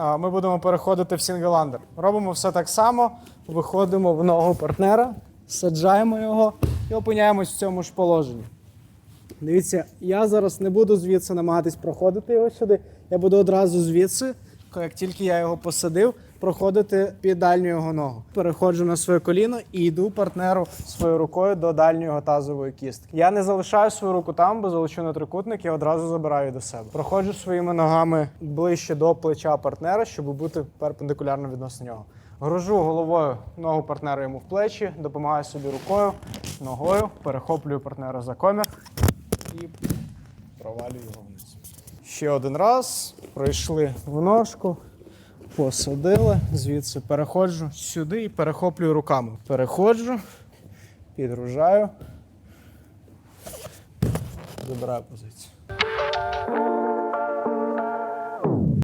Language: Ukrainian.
ми будемо переходити в сінгеландер. Робимо все так само. Виходимо в ногу партнера, саджаємо його і опиняємось в цьому ж положенні. Дивіться, я зараз не буду звідси намагатись проходити його сюди. Я буду одразу звідси, як тільки я його посадив, проходити під дальню його ногу. Переходжу на своє коліно і йду партнеру своєю рукою до дальньої тазової кістки. Я не залишаю свою руку там, бо залучу на трикутник, я одразу забираю до себе. Проходжу своїми ногами ближче до плеча партнера, щоб бути перпендикулярно відносно нього. Гружу головою ногу партнера йому в плечі, допомагаю собі рукою, ногою, перехоплюю партнера за комір і провалюю його вниз. Ще один раз. Пройшли в ножку, посадили, звідси переходжу сюди і перехоплюю руками. Переходжу, підгружаю, забираю позицію.